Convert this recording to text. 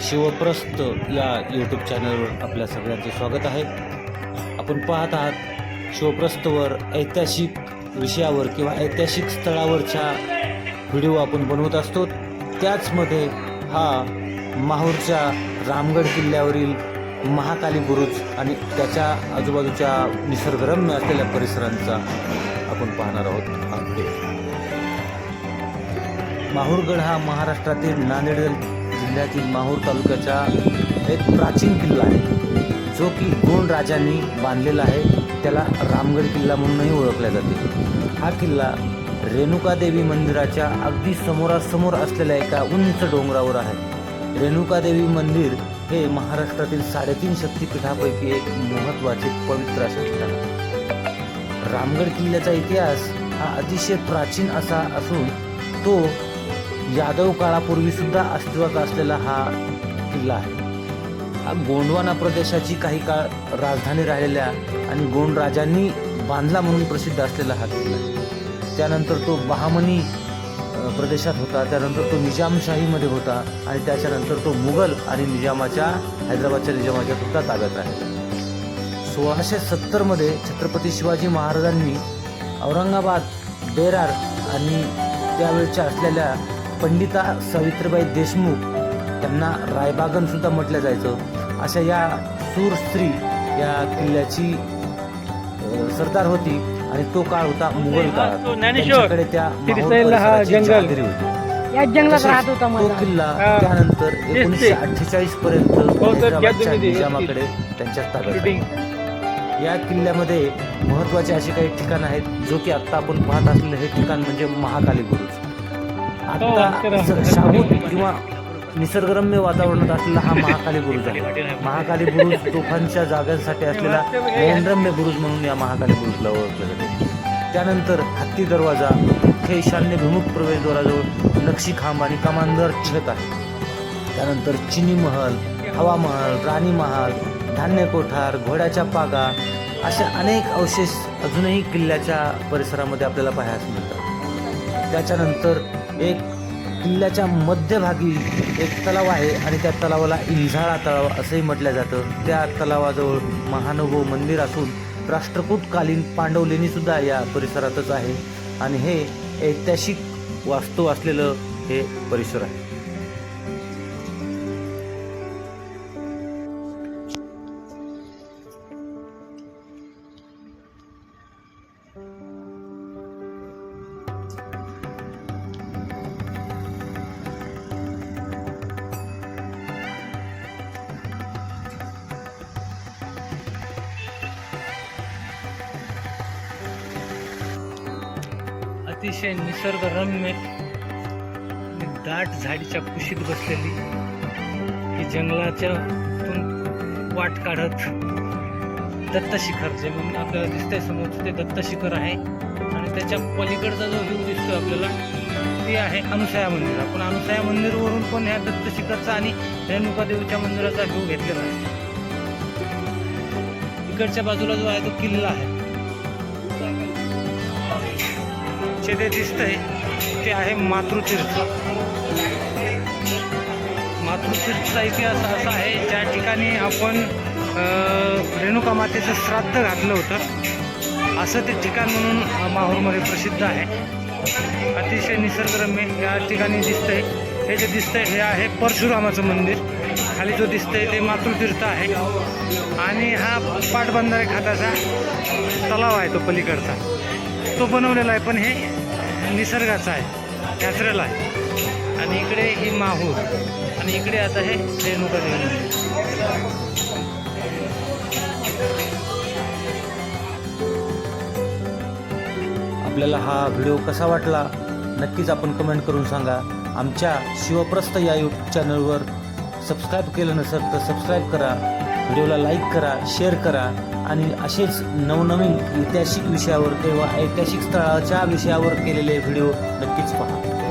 शिवप्रस्त या यूट्यूब चॅनलवर आपल्या सगळ्यांचे स्वागत आहे. आपण पाहत आहात शिवप्रस्तवर ऐतिहासिक विषयावर किंवा ऐतिहासिक स्थळावरच्या व्हिडिओ आपण बनवत असतो. त्याचमध्ये हा माहूरच्या रामगड किल्ल्यावरील महाकाली बुरुज आणि त्याच्या आजूबाजूच्या निसर्गरम्य असलेल्या परिसरांचा आपण पाहणार आहोत. हा व्हिडिओ माहूरगड हा महाराष्ट्रातील नांदेड जिल्ह्यातील माहूर तालुक्याचा एक प्राचीन किल्ला आहे. जो की गोंड राजांनी बांधलेला आहे. त्याला रामगड किल्ला म्हणूनही ओळखला जाते. हा किल्ला रेणुकादेवी मंदिराच्या अगदी समोरासमोर असलेल्या एका उंच डोंगरावर आहे. रेणुकादेवी मंदिर हे महाराष्ट्रातील साडेतीन शक्तीपीठापैकी एक महत्त्वाचे पवित्र असे ठिकाण आहे. रामगड किल्ल्याचा इतिहास हा अतिशय प्राचीन असा असून तो यादव काळापूर्वी सुद्धा अस्तित्वात असलेला हा किल्ला आहे. हा गोंडवाना प्रदेशाची काही काळ राजधानी राहिलेल्या आणि गोंड राजांनी बांधला म्हणून प्रसिद्ध असलेला हा किल्ला त्यानंतर तो बहामनी प्रदेशात होता त्यानंतर तो निजामशाहीमध्ये होता आणि त्याच्यानंतर तो मुघल आणि निजामाच्या हैदराबादच्या निजामाच्या सुद्धा ताब्यात राहिला सोळाशे सत्तरमध्ये छत्रपती शिवाजी महाराजांनी औरंगाबाद बेरार आणि त्यावेळच्या असलेल्या पंडिता सावित्रीबाई देशमुख त्यांना रायबागन सुद्धा म्हटलं जायचं अशा या सूर स्त्री या किल्ल्याची सरदार होती आणि तो काळ होता मुघल काळ. त्यांच्याकडे त्या हा जंगल. होती याच जंगलात तसेच राहत होता तो किल्ला हा. त्यानंतर. एकोणीसशे अठ्ठेचाळीस पर्यंत. निजामाकडे त्यांच्या ताब्यात. या किल्ल्यामध्ये महत्त्वाचे असे काही ठिकाण आहेत जो की आता आपण पाहत असलेलं हे ठिकाण म्हणजे महाकाली बुरुज हो, तर- आता शाबूत किंवा निसर्गरम्य वातावरणात असलेला हा महाकाली बुरुज आहे. महाकाली बुरुज तोफांच्या जागांसाठी असलेला नयनरम्य बुरुज म्हणून या महाकाली बुरुजला ओळखलं जाते. त्यानंतर हत्ती दरवाजा मुख्य ईशान्य भिमुख प्रवेशद्वाराजवळ नक्षी खांब आणि कमानदार चिघत आहे. त्यानंतर चिनी महल हवा महल राणी महाल धान्य कोठार घोड्याच्या पागा असे अनेक अवशेष अजूनही किल्ल्याच्या परिसरामध्ये आपल्याला पाहायला मिळतात. त्याच्यानंतर एक किल्ल्याच्या मध्यभागी एक तलाव आहे आणि त्या तलावाला इंझाळा तलाव असंही म्हटलं जातं. त्या तलावाजवळ महानुभव मंदिर असून राष्ट्रकूटकालीन पांडवलेणीसुद्धा या परिसरातच आहे. आणि हे ऐतिहासिक वास्तू असलेलं हे परिसर आहे. अतिशय निसर्गरम्य दाट झाडीच्या कुशीत बसलेली ही जंगलाच्या वाट काढत दत्तशिखर जे म्हणून आपल्याला दिसतंय समोर ते दत्त शिखर आहे. आणि त्याच्या पलीकडचा जो व्ह्यू दिसतोय आपल्याला ते आहे अनुसया मंदिर. आपण अनुसया मंदिरवरून पण ह्या दत्त शिखरचा आणि रेणुकादेवीच्या मंदिराचा व्ह्यू घेतलेला आहे. इकडच्या बाजूला जो आहे तो किल्ला आहे. जे ते दिसतंय ते आहे मातृतीर्थ. मातृतीर्थचा इतिहास असा आहे ज्या ठिकाणी आपण रेणुका मातेचं श्राद्ध घातलं होतं. असं ते ठिकाण म्हणून माहूरमध्ये प्रसिद्ध आहे. अतिशय निसर्गरम्य या ठिकाणी दिसतंय. हे जे दिसतंय हे आहे परशुरामाचं मंदिर. खाली जो दिसतंय ते मातृतीर्थ आहे. आणि हा पाटबंधारे खाताचा तलाव आहे तो पलीकडचा. तो बनवलेला आहे. पण हे निसर्गाचा आहे नॅचरल आहे. आणि इकडे ही माहूर आणि इकडे आता हे रेणुका देवी मंदिर. आपल्याला हा व्हिडिओ कसा वाटला नक्कीच आपण कमेंट करून सांगा. आमच्या शिवप्रस्त या यूट्यूब चॅनलवर सबस्क्राईब केलं नसेल तर सबस्क्राईब करा. व्हिडिओला लाईक करा शेअर करा. आणि असेच नवनवीन ऐतिहासिक विषयावर किंवा ऐतिहासिक स्थळाच्या विषयावर केलेले व्हिडिओ नक्कीच पहा.